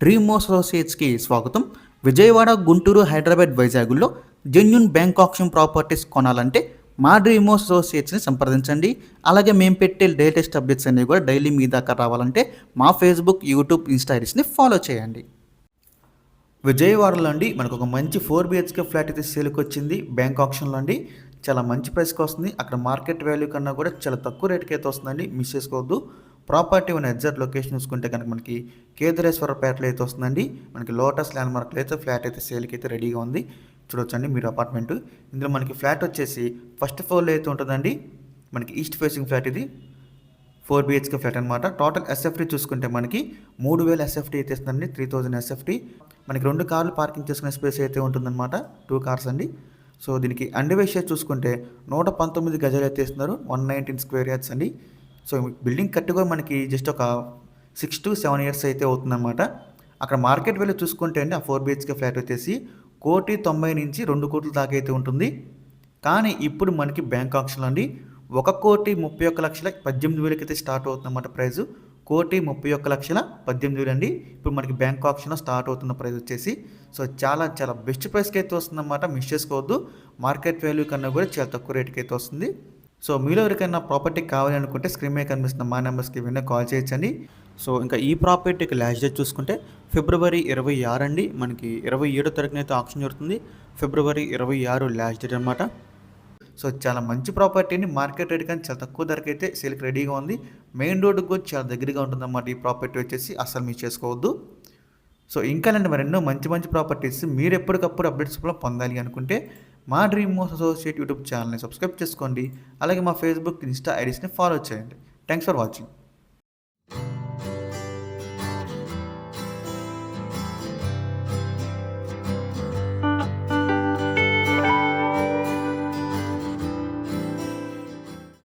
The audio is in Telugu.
డ్రీమ్ అసోసియేట్స్కి స్వాగతం. విజయవాడ గుంటూరు హైదరాబాద్ వైజాగ్లో జెన్యున్ బ్యాంక్ ఆప్షన్ ప్రాపర్టీస్ కొనాలంటే మా డ్రీమ్ అసోసియేట్స్ని సంప్రదించండి. అలాగే మేము పెట్టే లేటెస్ట్ అప్డేట్స్ అనేవి కూడా డైలీ మీ దాకా రావాలంటే మా ఫేస్బుక్ యూట్యూబ్ ఇన్స్టా ఫాలో చేయండి. విజయవాడలో అండి మనకు ఒక మంచి ఫోర్ బిహెచ్కే ఫ్లాట్ అయితే సేల్కి వచ్చింది. బ్యాంక్ ఆప్షన్లో అండి. చాలా మంచి ప్రైస్కి వస్తుంది. అక్కడ మార్కెట్ వాల్యూ కన్నా కూడా చాలా తక్కువ రేట్కి అయితే వస్తుందండి. మిస్ చేసుకోవద్దు. ప్రాపర్టీ ఉన్న ఎగ్జాక్ట్ లొకేషన్ చూసుకుంటే కనుక మనకి కేదరేశ్వరపేటలో అయితే వస్తుందండి. మనకి లోటస్ ల్యాండ్ మార్క్లో అయితే ఫ్లాట్ అయితే సేల్కి అయితే రెడీగా ఉంది. చూడొచ్చండి మీరు అపార్ట్మెంట్. ఇందులో మనకి ఫ్లాట్ వచ్చేసి ఫస్ట్ ఫ్లోర్లో అయితే ఉంటుందండి. మనకి ఈస్ట్ ఫేసింగ్ ఫ్లాట్ ఇది. ఫోర్ బిహెచ్కే ఫ్లాట్ అనమాట టోటల్ ఎస్ఎఫ్టీ చూసుకుంటే మనకి మూడు వేల ఎస్ఎఫ్టీ అయితే ఇస్తుందండి. Three thousand SFT. మనకి రెండు కార్లు పార్కింగ్ చేసుకునే స్పేస్ అయితే ఉంటుందన్నమాట. టూ కార్స్ అండి. సో దీనికి అండర్వేషియర్ చూసుకుంటే నూట పంతొమ్మిది గజాలు అయితే ఇస్తున్నారు. వన్ నైన్టీన్ స్క్వేర్ యార్డ్స్ అండి. సో బిల్డింగ్ కట్టుగా మనకి జస్ట్ ఒక సిక్స్ టు సెవెన్ ఇయర్స్ అయితే అవుతుందన్నమాట. అక్కడ మార్కెట్ వెళ్ళి చూసుకుంటే అండి ఆ ఫోర్ బిహెచ్కే ఫ్లాట్ వచ్చేసి కోటి తొంభై నుంచి రెండు కోట్ల దాకా అయితే ఉంటుంది. కానీ ఇప్పుడు మనకి బ్యాంక్ ఆప్షన్ అండి ఒక కోటి ముప్పై ఒక్క లక్షల పద్దెనిమిది వేలకి అయితే స్టార్ట్ అవుతుందన్నమాట ప్రైస్ కోటి ముప్పై ఒక్క లక్షల పద్దెనిమిది వేలు అండి. ఇప్పుడు మనకి బ్యాంక్ ఆప్షన్లో స్టార్ట్ అవుతున్న ప్రైస్ వచ్చేసి. సో చాలా చాలా బెస్ట్ ప్రైస్కి అయితే వస్తుందన్నమాట. మిస్ చేసుకోవద్దు. మార్కెట్ వాల్యూ కన్నా కూడా చాలా తక్కువ రేట్కి అయితే వస్తుంది. సో మీలో ఎవరికైనా ప్రాపర్టీ కావాలి అనుకుంటే స్క్రీన్ మీద కనిపిస్తున్న మా నెంబర్స్కి వెంటనే కాల్ చేయొచ్చండి. సో ఇంకా ఈ ప్రాపర్టీకి లాస్ట్ డేట్ చూసుకుంటే ఫిబ్రవరి ఇరవై ఆరు అండి. మనకి ఇరవై ఏడో తారీఖున అయితే ఆప్షన్ జరుగుతుంది. ఫిబ్రవరి ఇరవై ఆరు లాస్ట్ డేట్ అనమాట సో చాలా మంచి ప్రాపర్టీని మార్కెట్ రేట్ కానీ చాలా తక్కువ ధరకు అయితే సేల్కి రెడీగా ఉంది. మెయిన్ రోడ్డుకు కూడా చాలా దగ్గరగా ఉంటుందన్నమాట ఈ ప్రాపర్టీ వచ్చేసి. అసలు మీరు చేసుకోవద్దు. సో ఇంకా మరి మరెన్నో మంచి మంచి ప్రాపర్టీస్ మీరు ఎప్పటికప్పుడు అప్డేట్స్ కూడా పొందాలి అనుకుంటే మా డ్రీమ్ మోస్ అసోసియేట్ యూట్యూబ్ ఛానల్ని సబ్స్క్రైబ్ చేసుకోండి. అలాగే మా ఫేస్బుక్ ఇన్స్టా ఐడీస్ని ఫాలో చేయండి. Thanks for watching